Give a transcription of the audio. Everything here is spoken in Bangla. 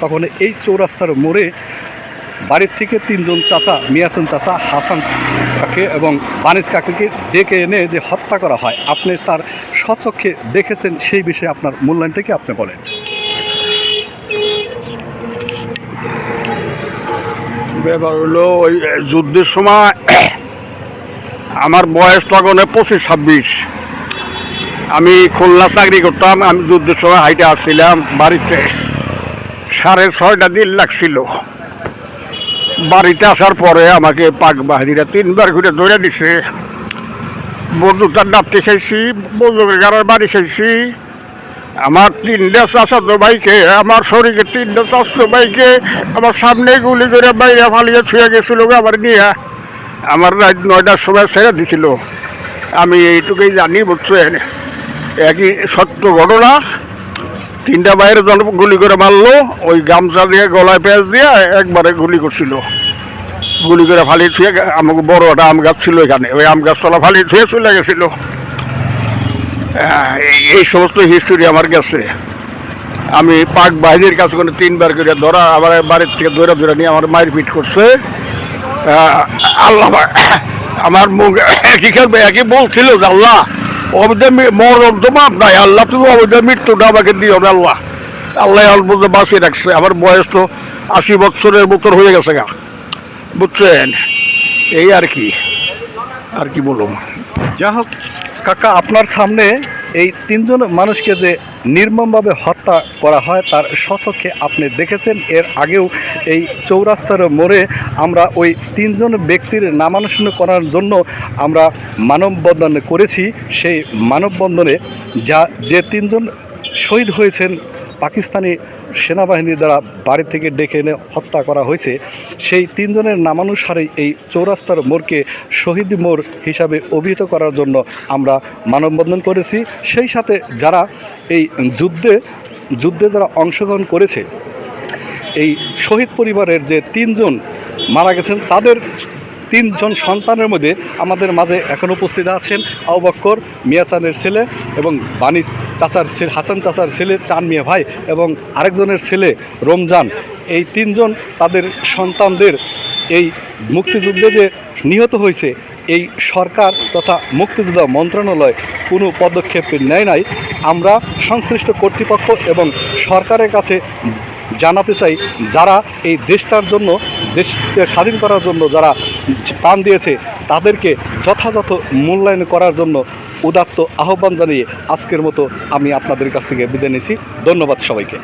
তখন এই চৌরাস্তার মোড়ে বাড়ির থেকে তিনজন চাচা, মিয়াচন চাচা, হাসান কাকে এবং বানিস কাকুকে ডেকে এনে যে হত্যা করা হয়, আপনি তার স্বচক্ষে দেখেছেন সেই বিষয়ে আপনার মূল্যায়নটা কি আপনি বলেন? ব্যাপার হলো ওই যুদ্ধের সময় আমার বয়স তখন পঁচিশ, ছাব্বিশ। আমি খুলনা চাকরি করতাম, আমি যুদ্ধের সময় হাইটে আসছিলাম বাড়িতে। সাড়ে ছয়টা দিন লাগছিল। বাড়িতে আসার পরে আমাকে পাক বাহিনীরা তিনবার ঘুরে ধরে দিছে। বন্ধুটার নাপতে খাইছি বন্ধুকের গাড়ার বাড়ি খাইছি আমার তিনটা চাচাতো ভাইকে, আমার শরীরে তিনটা চাচাতো ভাইকে আমার সামনে গুলি করে বাইরে ফালিয়ে ছুঁয়ে গেছিল আবার নিয়ে। আমার রাত নয়টার সময় ছেড়ে দিছিল। আমি এইটুকুই জানি বুঝছেন। একই সত্য ঘটনা। তিনটা বাইরে গুলি করে মারলো, ওই গামছা দিয়ে, গলায় পেঁয়াজ দিয়ে একবারে গুলি করছিল। গুলি করে ফালিয়ে ছুঁয়ে আমাকে বড় একটা আম গাছ ছিল এখানে। ওই আম গাছতলা ফালিয়ে ছুঁয়ে চলে গেছিল। এই- সমস্ত হিস্টোরি আমার কাছে আমি পাক বাহিনীর কাছে কোনো তিনবার করে ধরা, আমার বাড়ির থেকে ধরে ধরে নিয়ে আমার মায়ের পিট করছে। আল্লাহ, আমার মুখ একই খেলবে, একই বলছিল যে আল্লাহ অবৈধ মরণ তো নাই। আল্লাহ তুমি অবৈধ মৃত্যুটা আমাকে দিও না আল্লাহ। আল্লাহ মধ্যে বাঁচিয়ে রাখছে। আমার বয়স তো আশি বছরের মতন হয়ে গেছে গা। বুঝছেন? এই আর কি। আর কি বলুন যা হোক, কাকা, আপনার সামনে এই তিনজন মানুষকে যে নির্মমভাবে হত্যা করা হয়, তার স্বচক্ষে আপনি দেখেছেন। এর আগেও এই চৌরাস্তার মোড়ে আমরা ওই তিনজন ব্যক্তির নামানুষ্ণ করার জন্য আমরা মানববন্ধন করেছি। সেই মানববন্ধনে যা যে তিনজন শহীদ হয়েছেন পাকিস্তানি সেনাবাহিনীর দ্বারা বাড়ি থেকে ডেকে এনে হত্যা করা হয়েছে। সেই তিনজনের নামানুসারে এই চৌরাস্তার মোড়কে শহীদ মোড় হিসাবে অভিহিত করার জন্য আমরা মানববন্ধন করেছি। সেই সাথে যারা এই যুদ্ধে যুদ্ধে যারা অংশগ্রহণ করেছে, এই শহীদ পরিবারের যে তিনজন মারা গেছেন, তাদের তিনজন সন্তানের মধ্যে আমাদের মাঝে এখন উপস্থিত আছেন আউবক্কর মিয়াচানের ছেলে এবং বানিস চাচার ছেলে, হাসান চাচার ছেলে, চান মিয়া ভাই এবং আরেকজনের ছেলে রমজান। এই তিনজন তাদের সন্তানদের এই মুক্তিযুদ্ধে যে নিহত হয়েছে, এই সরকার তথা মুক্তিযোদ্ধা মন্ত্রণালয় কোনো পদক্ষেপ নেয় নাই। আমরা সংশ্লিষ্ট কর্তৃপক্ষ এবং সরকারের কাছে জানাতে চাই, যারা এই দেশটার জন্য দেশকে স্বাধীন করার জন্য যারা প্রাণ দিয়েছে, তাদেরকে যথাযথ মূল্যায়ন করার জন্য উদাত্ত আহ্বান জানিয়ে আজকের মতো আমি আপনাদের কাছ থেকে বিদায় নিছি। ধন্যবাদ সবাইকে।